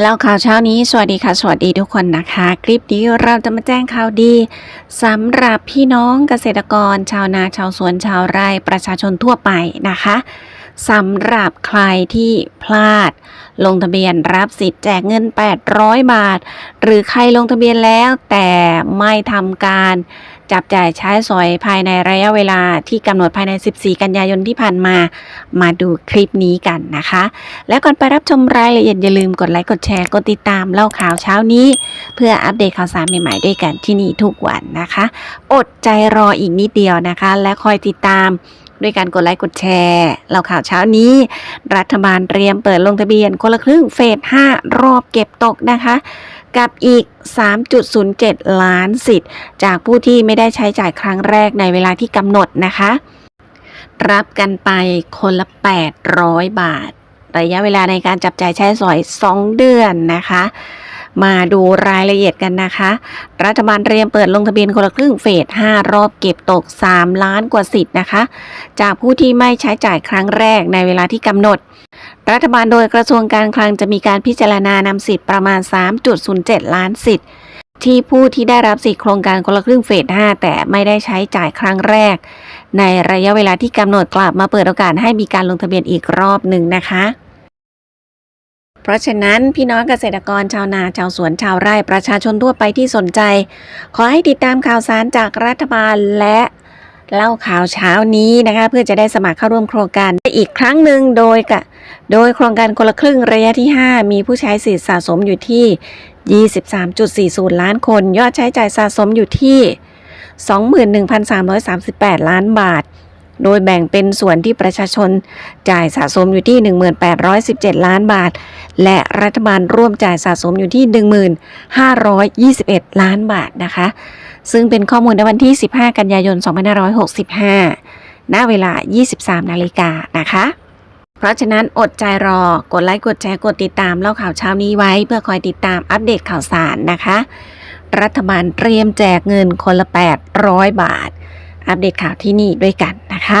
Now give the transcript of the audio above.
แล้วข่าวเช้านี้สวัสดีค่ะ สวัสดีทุกคนนะคะ คลิปนี้เราจะมาแจ้งข่าวดีสำหรับพี่น้องเกษตรกร ชาวนาชาวสวนชาวไร่ประชาชนทั่วไปนะคะสำหรับใครที่พลาด ลงทะเบียนรับสิทธิ์แจกเงิน 800 บาท หรือใครลงทะเบียนแล้วแต่ไม่ทำการ จับจ่ายใช้สอยภายในระยะเวลาที่กำหนดภายใน 14 กันยายนที่ผ่านมา มาดูคลิปนี้กันนะคะ และก่อนไปรับชมรายละเอียดอย่าลืมกดไลค์กดแชร์กดติดตามเล่าข่าวเช้านี้ เพื่ออัปเดตข่าวสารใหม่ๆด้วยกันที่นี่ทุกวันนะคะ อดใจรออีกนิดเดียวนะคะ และคอยติดตามด้วยการกดไลค์กดแชร์เล่าข่าวเช้านี้ รัฐบาลเตรียมเปิดลงทะเบียนคนละครึ่งเฟส5รอบเก็บตกนะคะ กับอีก 3.07 ล้านสิทธิ์ จากผู้ที่ไม่ได้ใช้จ่ายครั้งแรกในเวลาที่กำหนดนะคะ รับกันไปคนละ 800 บาท ระยะเวลาในการจับจ่ายใช้สอย 2 เดือนนะคะ มาดูรายละเอียดกันนะคะ รัฐบาลเตรียมเปิดลงทะเบียนคนละครึ่งเฟส 5 รอบเก็บตก 3 ล้านกว่าสิทธิ์นะคะ จากผู้ที่ไม่ใช้จ่ายครั้งแรกในเวลาที่กำหนด รัฐบาลโดยกระทรวงการคลังจะมีการพิจารณานำสิทธิ์ประมาณ 3.07 ล้านสิทธิ์ ที่ผู้ที่ได้รับสิทธิโครงการคนละครึ่งเฟส 5 แต่ไม่ได้ใช้จ่ายครั้งแรก ในระยะเวลาที่กำหนดกลับมาเปิดโอกาสให้มีการลงทะเบียนอีกรอบหนึ่งนะคะ เพราะฉะนั้นพี่น้องเกษตรกรชาวนาชาวสวนชาวไร่ประชาชนทั่วไปที่สนใจ ขอให้ติดตามข่าวสารจากรัฐบาลและ เล่าข่าวเช้านี้นะคะ เพื่อจะได้สมัครเข้าร่วมโครงการได้อีกครั้งหนึ่งโดยกะโดยโครงการคนละครึ่งระยะที่ 5 มีผู้ใช้สิทธิ์สะสมอยู่ที่ 23.40 ล้านคน ยอดใช้จ่ายสะสมอยู่ที่ 21,338 ล้านบาท โดยแบ่งเป็นส่วนที่ประชาชนจ่ายสะสมอยู่ที่ 1817 ล้านบาท และรัฐบาลร่วมจ่ายสะสมอยู่ที่ 1521 ล้านบาทนะคะ ซึ่งเป็นข้อมูลในวันที่ 15 กันยายน 2565 ณ เวลา 23 นาฬิกานะคะ เพราะฉะนั้นอดใจรอกดไลค์กดแชร์กดติดตามเล่าข่าวเช้านี้ไว้ เพื่อคอยติดตามอัปเดตข่าวสารนะคะ รัฐบาลเตรียมแจกเงินคนละ 800 บาท อัปเดตข่าวที่นี่ด้วยกันนะคะ